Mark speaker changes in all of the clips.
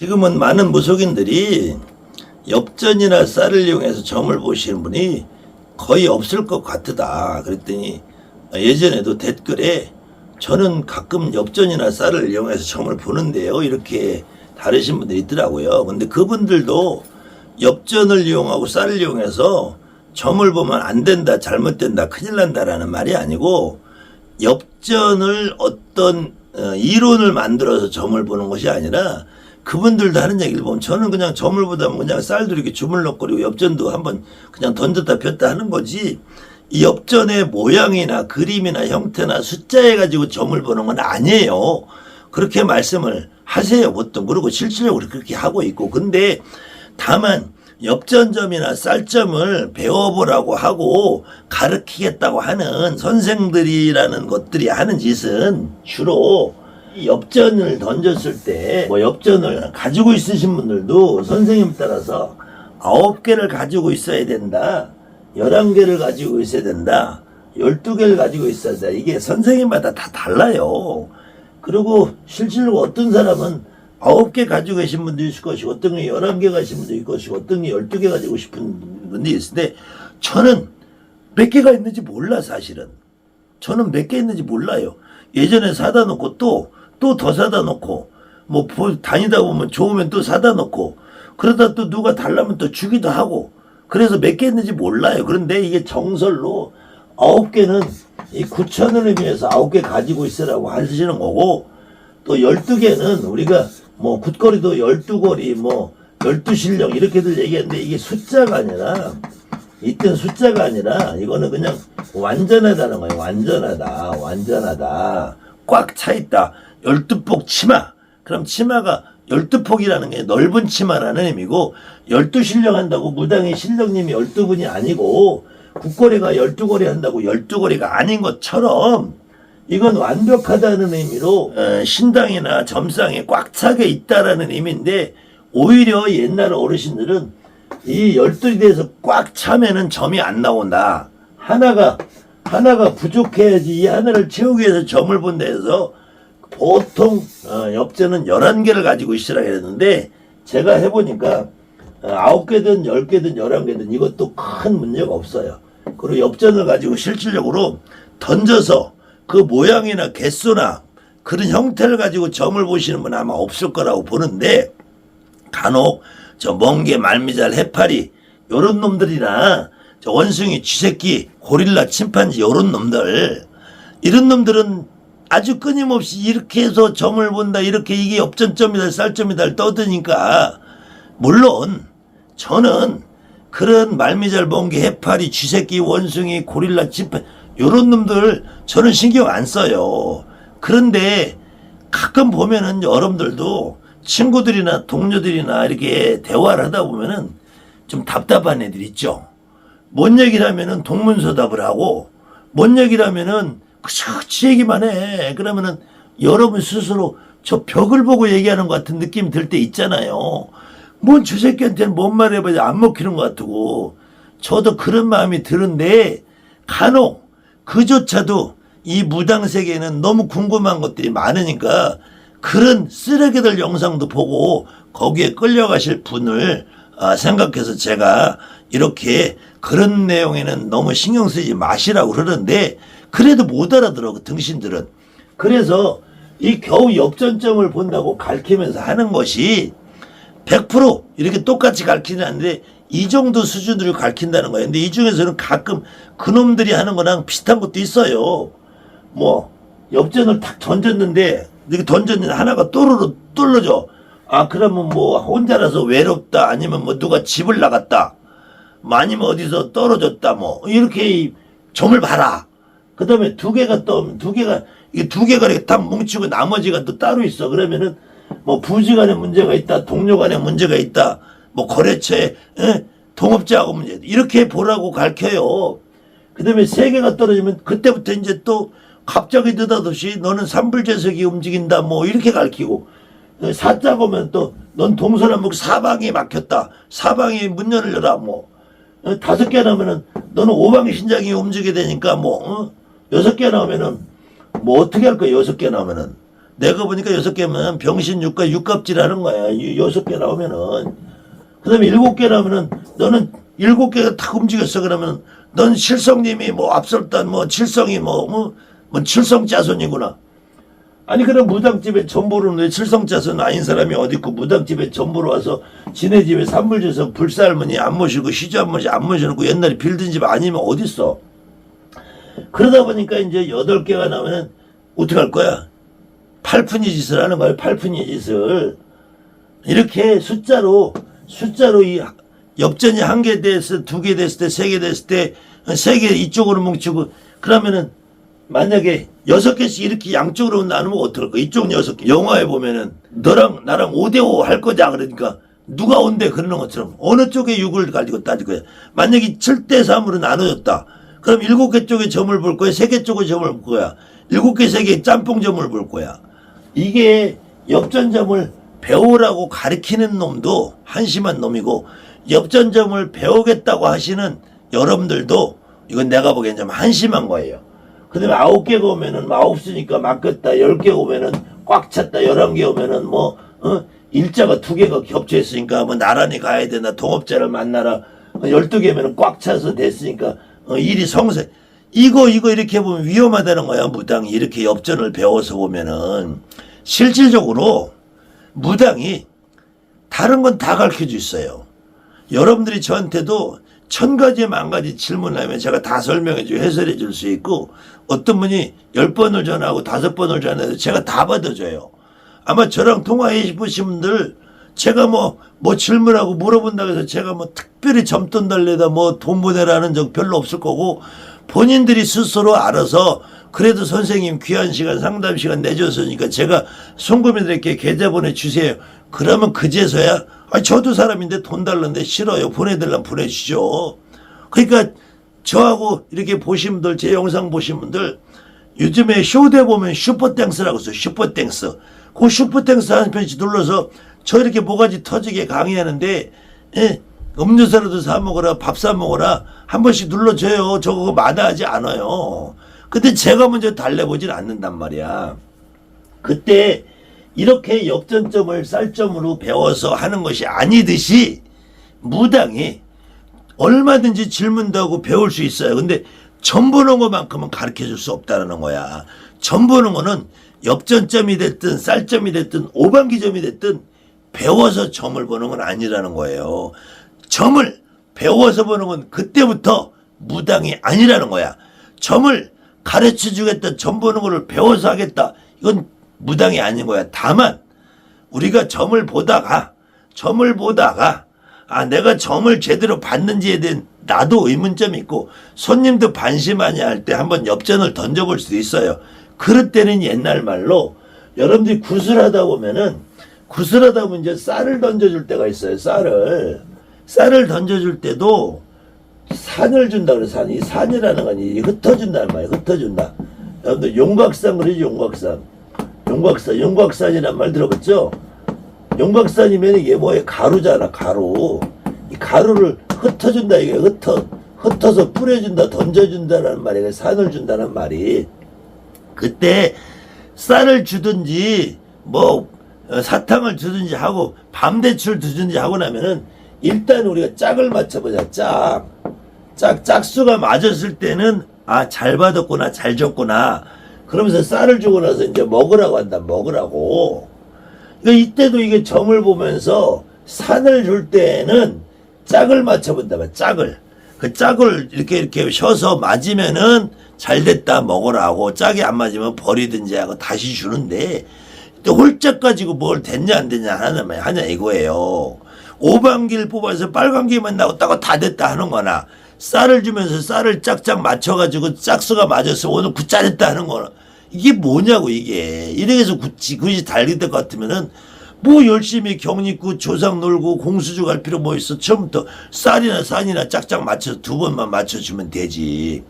Speaker 1: 지금은 많은 무속인들이 엽전이나 쌀을 이용해서 점을 보시는 분이 거의 없을 것 같다. 그랬더니 예전에도 댓글에 저는 가끔 엽전이나 쌀을 이용해서 점을 보는데요. 이렇게 다르신 분들이 있더라고요. 근데 그분들도 엽전을 이용하고 쌀을 이용해서 점을 보면 안 된다, 잘못된다, 큰일 난다라는 말이 아니고 엽전을 어떤 어, 이론을 만들어서 점을 보는 것이 아니라 그분들도 하는 얘기를 보면 저는 그냥 보면 그냥 쌀도 이렇게 주물럭거리고 엽전도 한번 그냥 던졌다 폈다 하는 거지. 이 엽전의 모양이나 그림이나 형태나 숫자에 가지고 점을 보는 건 아니에요. 그렇게 말씀을 하세요 보통. 그리고 실질적으로 그렇게 하고 있고. 근데 다만 엽전점이나 쌀점을 배워보라고 하고 가르치겠다고 하는 선생들이라는 것들이 하는 짓은 주로 이 엽전을 던졌을 때 뭐 엽전을 가지고 있으신 분들도 선생님 따라서 아홉 개를 가지고 있어야 된다. 열한 개를 가지고 있어야 된다. 열두 개를 가지고 있어야 된다. 이게 선생님마다 다 달라요. 그리고 실질로 어떤 사람은 아홉 개 가지고 계신 분도 있을 것이고 어떤 게 열한 개 가신 분도 있을 것이고 어떤 게 열두 개 가지고 싶은 분도 때 저는 몇 개가 있는지 몰라 사실은 저는 몇 개 있는지 몰라요 예전에 사다 놓고 또 또 더 사다 놓고 뭐 보- 다니다 보면 좋으면 또 사다 놓고 그러다 또 누가 달라면 또 주기도 하고 그래서 몇 개 있는지 몰라요 그런데 이게 정설로 아홉 개는 이 구천을 의미해서 아홉 개 가지고 있으라고 하시는 거고 또 12개는 우리가 뭐 굿거리도 12거리 뭐 12실력 이렇게들 얘기하는데 이게 숫자가 아니라 이땐 숫자가 아니라 이거는 그냥 완전하다는 거예요. 완전하다. 완전하다. 꽉 차 있다. 12폭 치마. 그럼 치마가 12폭이라는 게 넓은 치마라는 의미고 12실력 한다고 무당의 실력님이 12분이 아니고 국거리가 12거리 한다고 12거리가 아닌 것처럼 이건 완벽하다는 의미로 어, 신당이나 점상에 꽉 차게 있다라는 의미인데 오히려 옛날 어르신들은 이 열둘이 돼서 꽉 차면은 점이 안 나온다. 하나가 하나가 부족해야지 이 하나를 채우기 위해서 점을 본다 해서 보통 어, 엽전은 11개를 가지고 있으라 그랬는데 제가 해보니까 어, 9개든 10개든 11개든 이것도 큰 문제가 없어요. 그리고 엽전을 가지고 실질적으로 던져서 그 모양이나 개수나 그런 형태를 가지고 점을 보시는 분은 아마 없을 거라고 보는데 간혹 저 멍게 말미잘 해파리 요런 놈들이나 저 원숭이 쥐새끼 고릴라 침판지 요런 놈들 이런 놈들은 아주 끊임없이 이렇게 해서 점을 본다 이렇게 이게 엽전점이다 쌀점이다 떠드니까 물론 저는 그런 말미잘 멍게 해파리 쥐새끼 원숭이 고릴라 침판 요런 놈들 저는 신경 안 써요 그런데 가끔 보면은 여러분들도 친구들이나 동료들이나 이렇게 대화를 하다 보면은 좀 답답한 애들 있죠. 뭔 얘기를 하면은 동문서답을 하고 뭔 얘기를 하면은 그저 지 얘기만 해. 그러면은 여러분 스스로 저 벽을 보고 얘기하는 것 같은 느낌이 들때 있잖아요. 뭔 저 새끼한테는 뭔 말 해봐야 안 먹히는 것 같고 저도 그런 마음이 드는데 간혹 그조차도 이 무당 세계에는 너무 궁금한 것들이 많으니까 그런 쓰레기들 영상도 보고 거기에 끌려가실 분을 아, 생각해서 제가 이렇게 그런 내용에는 너무 신경 쓰지 마시라고 그러는데 그래도 못 알아들어 그 등신들은 그래서 이 겨우 역전점을 본다고 가르치면서 하는 것이 100% 이렇게 똑같이 가르치는 않는데 이 정도 수준으로 가르친다는 거예요. 근데 이 중에서는 가끔 그놈들이 하는 거랑 비슷한 것도 있어요. 뭐 엽전을 탁 던졌는데 이렇게 던졌는데 하나가 또르르 뚫러져. 아 그러면 뭐 혼자라서 외롭다 아니면 뭐 누가 집을 나갔다. 뭐 아니면 어디서 떨어졌다 뭐 이렇게 이 점을 봐라. 그 다음에 두 개가 떠오면 두 개가 이게 두 개가 이렇게 딱 뭉치고 나머지가 또 따로 있어. 그러면은 뭐 부지 간에 문제가 있다, 동료 간에 문제가 있다, 뭐 거래처에 에? 동업자하고 문제. 이렇게 보라고 가르쳐요. 그 다음에 세 개가 떨어지면 그때부터 이제 또 갑자기 느닷없이 너는 삼불재석이 움직인다 뭐 이렇게 가르치고 사자고 오면 또 넌 동서남북 사방이 막혔다 사방이 문 열려라 뭐 어, 다섯 개 나오면은 너는 오방의 신장이 움직이게 되니까 뭐 어? 여섯 개 나오면은 뭐 어떻게 할 거야 여섯 개 나오면은 내가 보니까 여섯 개면 병신 육과 육갑질 하는 거야. 이 여섯 개 나오면은. 그 다음에 일곱 개 나오면은 너는 일곱 개가 탁 움직였어. 그러면 넌 칠성님이 뭐 앞설단 뭐 칠성이 뭐, 뭐, 뭐 칠성 자손이구나. 아니 그럼 무당집에 전보로는 왜 칠성 자손 아닌 사람이 어디 있고 무당집에 전보로 와서 지네 집에 산물 줘서 불살머니 안 모시고 시주 안 모시 안 모셔놓고 옛날에 빌던 집 아니면 어디 있어? 그러다 보니까 이제 여덟 개가 나오면 어떻게 할 거야? 팔푼이 짓을 하는 거예요. 팔푼이 짓을 이렇게 숫자로 숫자로 이 엽전이 한 개 됐을 두개 됐을 때 세 개 됐을 때 세 개 이쪽으로 뭉치고 그러면은 만약에 여섯 개씩 이렇게 양쪽으로 나누면 어떨까? 이쪽은 여섯 개. 영화에 보면은 너랑 나랑 5대5 할 거냐 그러니까 누가 온대 그러는 것처럼 어느 쪽에 6을 가지고 따질 거야. 만약에 7대3으로 나눠졌다. 그럼 일곱 개 쪽에 점을 볼 거야. 세 개 쪽에 점을 볼 거야. 일곱 개, 세 개 짬뽕 점을 볼 거야. 이게 엽전점을 배우라고 가르치는 놈도 한심한 놈이고 엽전점을 배우겠다고 하시는 여러분들도 이건 내가 보기엔 좀 한심한 거예요. 그 다음에 아홉 개가 오면은 뭐 아홉 수니까 맡겼다. 열개 오면은 꽉 찼다. 열한 개 오면은 뭐, 어? 일자가 두 개가 겹쳐 있으니까 뭐 나란히 가야 되나. 동업자를 만나라. 어, 열두 개면은 꽉 차서 됐으니까 어, 일이 성세. 이거, 이거 이렇게 보면 위험하다는 거야. 무당이 이렇게 엽전을 배워서 보면은. 실질적으로 무당이 다른 건 다 가르쳐 주 있어요. 여러분들이 저한테도 천 가지 만 가지 질문하면 제가 다 설명해 주 해설해 줄 수 있고 어떤 분이 열 번을 전화하고 다섯 번을 전화해도 제가 다 받아줘요. 아마 저랑 통화해 싶으신 분들 제가 뭐, 뭐 질문하고 물어본다고 해서 제가 뭐 특별히 점돈 달래다 뭐 돈 보내라는 적 별로 없을 거고 본인들이 스스로 알아서 그래도 선생님 귀한 시간 상담 시간 내줬으니까 제가 송금이들에게 계좌 보내주세요. 그러면 그제서야 아 저도 사람인데 돈 달라는데 싫어요. 보내달라면 보내주죠. 그러니까 저하고 이렇게 보신 분들 제 영상 보신 분들 요즘에 쇼대 보면 슈퍼땡스라고 써요. 슈퍼땡스. 그 슈퍼땡스 한 편씩 눌러서 저 이렇게 모가지 터지게 강의하는데 예, 음료수라도 사 먹어라 밥 사 먹어라 한 번씩 눌러줘요. 저 그거 마다하지 않아요. 근데 제가 먼저 달래보질 않는단 말이야. 그때 이렇게 역전점을 쌀점으로 배워서 하는 것이 아니듯이 무당이 얼마든지 질문도 하고 배울 수 있어요. 근데 점 보는 것만큼은 가르쳐 줄 수 없다는 거야. 점 보는 거는 역전점이 됐든 쌀점이 됐든 오방기점이 됐든 배워서 점을 보는 건 아니라는 거예요. 점을 배워서 보는 건 그때부터 무당이 아니라는 거야. 점을 가르쳐 주겠다. 점 보는 거를 배워서 하겠다. 이건 무당이 아닌 거야. 다만 우리가 점을 보다가 점을 보다가 아 내가 점을 제대로 받는지에 대한 나도 의문점이 있고 손님도 반심하냐 할때 한번 엽전을 던져볼 수도 있어요. 그럴 때는 옛날 말로 여러분들이 구슬하다 보면은 구슬하다 보면 이제 쌀을 던져줄 때가 있어요. 쌀을 쌀을 던져줄 때도 산을 준다 그래 산. 이 산이라는 건 이 흩어준다는 말이야. 흩어준다. 여러분들 용곽산 그러지 용곽산. 용곽산, 용곽산이란 말 들어봤죠? 용곽산이면 이게 뭐예요? 가루잖아, 가루. 이 가루를 흩어준다, 이게 흩어, 흩어서 뿌려준다, 던져준다라는 말이에요. 산을 준다는 말이. 그때 쌀을 주든지, 뭐, 어, 사탕을 주든지 하고, 밤대출 주든지 하고 나면은, 일단 우리가 짝을 맞춰보자, 짝. 짝, 짝수가 맞았을 때는, 아, 잘 받았구나, 잘 줬구나. 그러면서 쌀을 주고 나서 이제 먹으라고 한다, 먹으라고. 그러니까 이때도 이게 점을 보면서 산을 줄 때는 짝을 맞춰본다, 봐, 짝을. 그 짝을 이렇게 이렇게 쉬어서 맞으면은 잘 됐다, 먹으라고. 짝이 안 맞으면 버리든지 하고 다시 주는데, 또 홀짝 가지고 뭘 됐냐, 안 됐냐 하냐, 하냐 이거예요. 오방기를 뽑아서 빨간기만 나왔다고 다 됐다 하는 거나, 쌀을 주면서 쌀을 짝짝 맞춰가지고 짝수가 맞아서 오늘 굿짜냈다 하는 거는 이게 뭐냐고 이게 이래서 굳이 굳이 달릴 것 같으면은 뭐 열심히 경리구 조상 놀고 공수주 갈 필요 뭐 있어 처음부터 쌀이나 산이나 짝짝 맞춰서 두 번만 맞춰주면 되지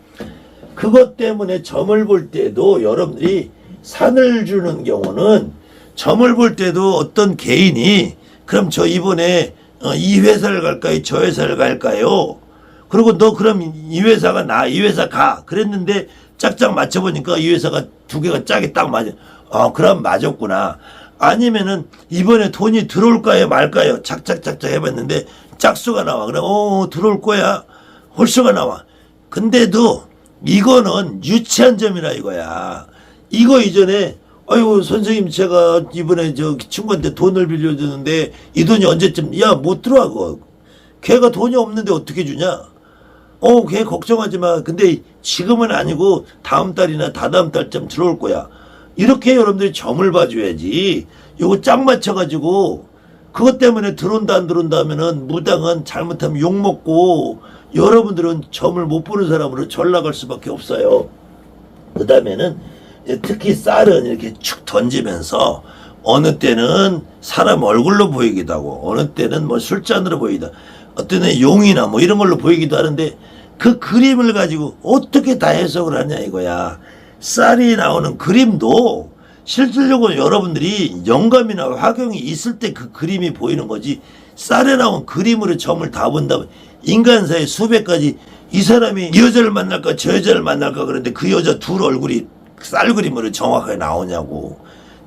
Speaker 1: 그것 때문에 점을 볼 때도 여러분들이 산을 주는 경우는 점을 볼 때도 어떤 개인이 그럼 저 이번에 어, 이 회사를 갈까요 저 회사를 갈까요 그리고 너 그럼 이 회사가 나, 이 회사 가. 그랬는데 짝짝 맞춰보니까 이 회사가 두 개가 짝이 딱 맞아. 어, 그럼 맞았구나. 아니면은 이번에 돈이 들어올까요 말까요? 착착착착 해봤는데 짝수가 나와. 그럼 어 들어올 거야. 홀수가 나와. 근데도 이거는 유치한 점이라 이거야. 이거 이전에 아이고 선생님 제가 이번에 저 친구한테 돈을 빌려주는데 이 돈이 언제쯤 야 못 들어와 그거. 걔가 돈이 없는데 어떻게 주냐? 어, 걔 걱정하지 마. 근데 지금은 아니고 다음 달이나 다다음 달쯤 들어올 거야. 이렇게 여러분들이 점을 봐줘야지. 요거 짝 맞춰가지고 그것 때문에 들어온다 안 들어온다 하면은 무당은 잘못하면 욕먹고 여러분들은 점을 못 보는 사람으로 전락할 수밖에 없어요. 그 다음에는 특히 쌀은 이렇게 축 던지면서 어느 때는 사람 얼굴로 보이기도 하고 어느 때는 뭐 술잔으로 보이다 어떤 애 용이나 뭐 이런 걸로 보이기도 하는데 그 그림을 가지고 어떻게 다 해석을 하냐 이거야 쌀이 나오는 그림도 실질적으로 여러분들이 영감이나 화경이 있을 때 그 그림이 보이는 거지. 쌀에 나온 그림으로 점을 다 본다면 인간사의 수백 가지 이 사람이 이 여자를 만날까 저 여자를 만날까 그런데 그 여자 둘 얼굴이 쌀 그림으로 정확하게 나오냐고.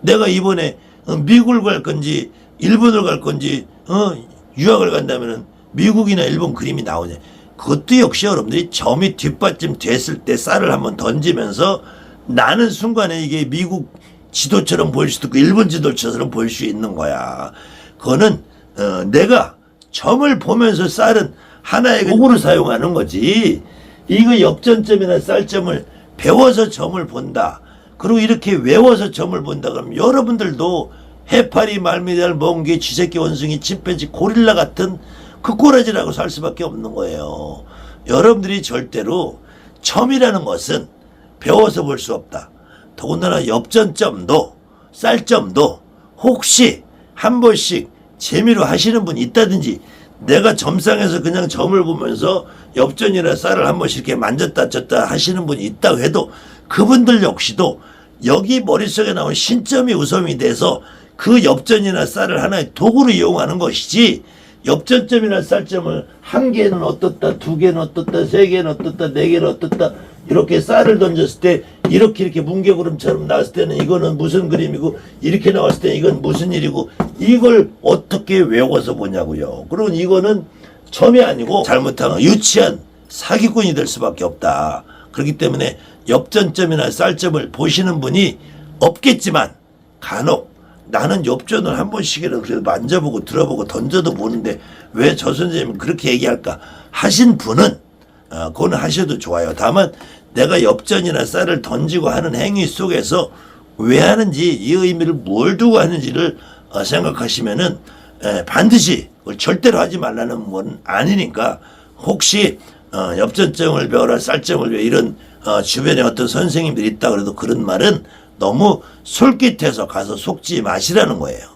Speaker 1: 내가 이번에 어, 미국을 갈 건지 일본을 갈 건지 어 유학을 간다면은 미국이나 일본 그림이 나오냐. 그것도 역시 여러분들이 점이 뒷받침 됐을 때 쌀을 한번 던지면서 나는 순간에 이게 미국 지도처럼 보일 수도 있고 일본 지도처럼 보일 수 있는 거야. 그거는 어, 내가 점을 보면서 쌀은 하나의 도구로 사용하는 거지. 이거 역전점이나 쌀점을 배워서 점을 본다. 그리고 이렇게 외워서 점을 본다 그러면 여러분들도 해파리, 말미잘, 멍게, 쥐새끼, 원숭이, 침팬지, 고릴라 같은 그 꼬라지라고 살 수밖에 없는 거예요. 여러분들이 절대로 점이라는 것은 배워서 볼 수 없다. 더군다나 엽전점도 쌀점도 혹시 한 번씩 재미로 하시는 분이 있다든지 내가 점상에서 그냥 점을 보면서 엽전이나 쌀을 한 번씩 이렇게 만졌다 쳤다 하시는 분이 있다고 해도 그분들 역시도 여기 머릿속에 나온 신점이 우선이 돼서 그 엽전이나 쌀을 하나의 도구로 이용하는 것이지 엽전점이나 쌀점을 한 개는 어떻다, 두 개는 어떻다, 세 개는 어떻다, 네 개는 어떻다 이렇게 쌀을 던졌을 때 이렇게 이렇게 뭉게구름처럼 나왔을 때는 이거는 무슨 그림이고 이렇게 나왔을 때 이건 무슨 일이고 이걸 어떻게 외워서 보냐고요. 그리고 이거는 점이 아니고 잘못하면 유치한 사기꾼이 될 수밖에 없다. 그렇기 때문에 엽전점이나 쌀점을 보시는 분이 없겠지만 간혹 나는 엽전을 한 번씩이라도 그래도 만져보고 들어보고 던져도 보는데 왜 저 선생님은 그렇게 얘기할까 하신 분은 어, 그거는 하셔도 좋아요. 다만 내가 엽전이나 쌀을 던지고 하는 행위 속에서 왜 하는지 이 의미를 뭘 두고 하는지를 어, 생각하시면은 에, 반드시 그걸 절대로 하지 말라는 건 아니니까 혹시 어, 엽전점을 배워라 쌀점을 배워 이런 어, 주변에 어떤 선생님들이 있다 그래도 그런 말은 너무 솔깃해서 가서 속지 마시라는 거예요.